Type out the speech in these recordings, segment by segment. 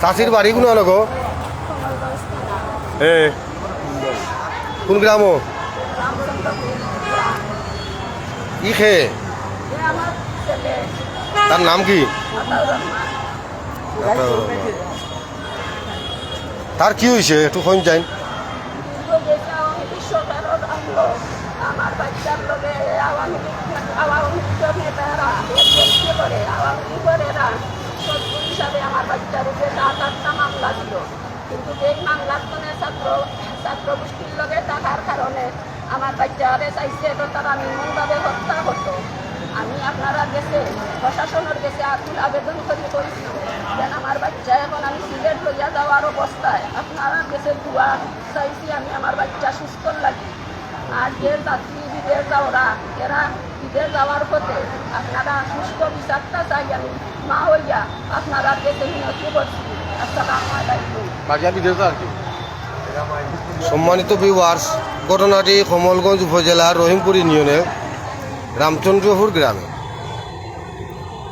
চাষির বাড়ি কোনো আনগো এ কোন গ্রাম ও? ই খেয়ে তার নাম কি? তার কি হয়েছে একটু ফোন যাই। আমার বাচ্চার আওয়ামী লীগ আওয়ামী নেতারা করে আওয়ামী লীগেরা শত্রু হিসাবে আমার বাচ্চার উপরে সাত আটটা মামলা ছিল কিন্তু এই মামলার মানে ছাত্র গোষ্ঠীর লগে থাকার কারণে আমার বাচ্চারে চাইছে তো তারা নির্মমভাবে হত্যা হতো আমি আপনারা গেছে প্রশাসনের গেছে আকুল আবেদন করে করেছি যেন আমার বাচ্চা এখন আমি সিলেট লইয়া যাওয়ার অবস্থায় আপনারা গেছে দুয়া চাইছি আমি আমার বাচ্চা সুস্থ লাগি। আর যে যাত্রী বিদেশ যাওয়ারা এরা বিদেশ যাওয়ার পথে আপনারা সুস্থ বিচারটা চাই আমি মা হইয়া আপনারা দেখে মিনতি করছি আসসালামু আলাইকুম। সম্মানিত ভিউয়ার্স ঘটনাটি কমলগঞ্জ উপজেলার রহিমপুর ইউনিয়নের রামচন্দ্রপুর গ্রামে।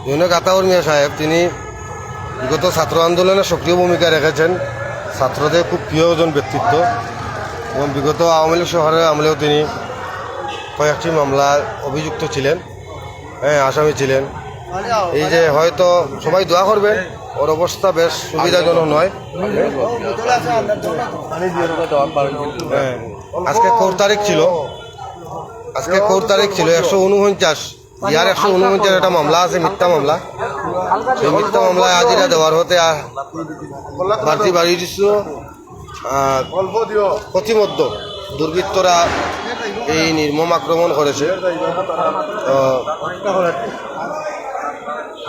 জৈনক আতাউর মিয়া সাহেব, তিনি বিগত ছাত্র আন্দোলনে সক্রিয় ভূমিকা রেখেছেন। ছাত্রদের খুব প্রিয় একজন ব্যক্তিত্ব। এবং বিগত আওয়ামী লীগ শহরের আমলেও তিনি কয়েকটি মামলার অভিযুক্ত ছিলেন। হ্যাঁ আসামি ছিলেন। এই যে হয়তো সবাই দোয়া করবেন ওর অবস্থা বেশ সুবিধাজনক নয়। হ্যাঁ, আজকে কোর তারিখ ছিল। আজকে কোর তারিখ ছিল একশো উনপঞ্চাশ। ইয়ার একশো উনপঞ্চাশ একটা মামলা আছে মিথ্যা মামলা। সেই মিথ্যা মামলায় আজিরা দেওয়ার হতে আহ, বাড়তি বাড়িয়ে দিচ্ছিল প্রতিমধ্য দুর্বৃত্তরা এই নির্মম আক্রমণ করেছে।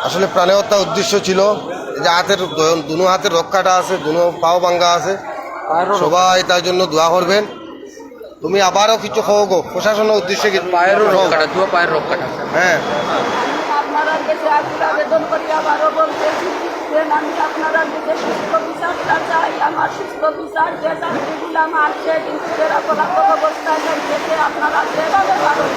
আসলে প্রাণে হত্যা উদ্দেশ্য ছিল যে হাতের দুনো হাতের রক্ষাটা আছে দুনো পাও ভাঙ্গা আছে। সবাই তার জন্য দোয়া করবেন। তুমি আবারও কিছু খাও গো প্রশাসনের উদ্দেশ্যে কিছু পায়েরও রক্ষাটা দুয়া পায়ের রক্ষাটা। হ্যাঁ। আপনারা আবেদন করি আবারও বলতেছি আমি আপনারা নিজে সুস্থ বিচারটা চাই আমার সুস্থ বিচার যে চাকরিগুলা মারছে কিন্তু যারা পলাতক অবস্থায় যাইতেছে আপনারা যেভাবে পারেন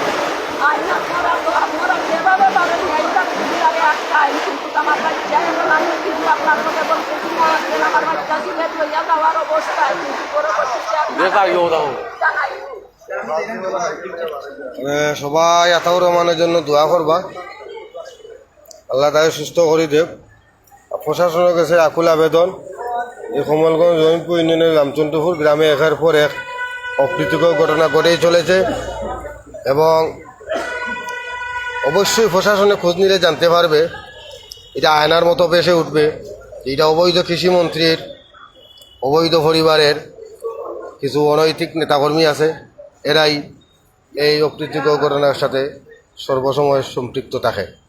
আইন আপনারা তো আপনারা যেভাবে পারেন এই চাকরিগুলারে আটকাই কিন্তু আমার বাচ্চা এখন আমি কিন্তু আপনার আমার বাচ্চা সিলেট লইয়া যাওয়ার অবস্থায় কিন্তু সবাই আতাউর রহমানের জন্য দোয়া করবা। আল্লাহ তাকে সুস্থ করে দেব প্রশাসনের কাছে আকুল আবেদন। এই কমলগঞ্জ জয়ন্তপুর ইউনিয়নের রামচন্দ্রপুর গ্রামে একের পর এক অপ্রীতিকর ঘটনা ঘটেই চলেছে। এবং অবশ্যই প্রশাসনে খোঁজ নিলে জানতে পারবে। এটা আয়নার মতো বেসে উঠবে। এটা অবৈধ কৃষিমন্ত্রীর, অবৈধ পরিবারের কিছু অনৈতিক নেতাকর্মী আছে। এরাই এই অপ্রীতিকর ঘটনার সাথে সর্বসময় সম্পৃক্ত থাকে।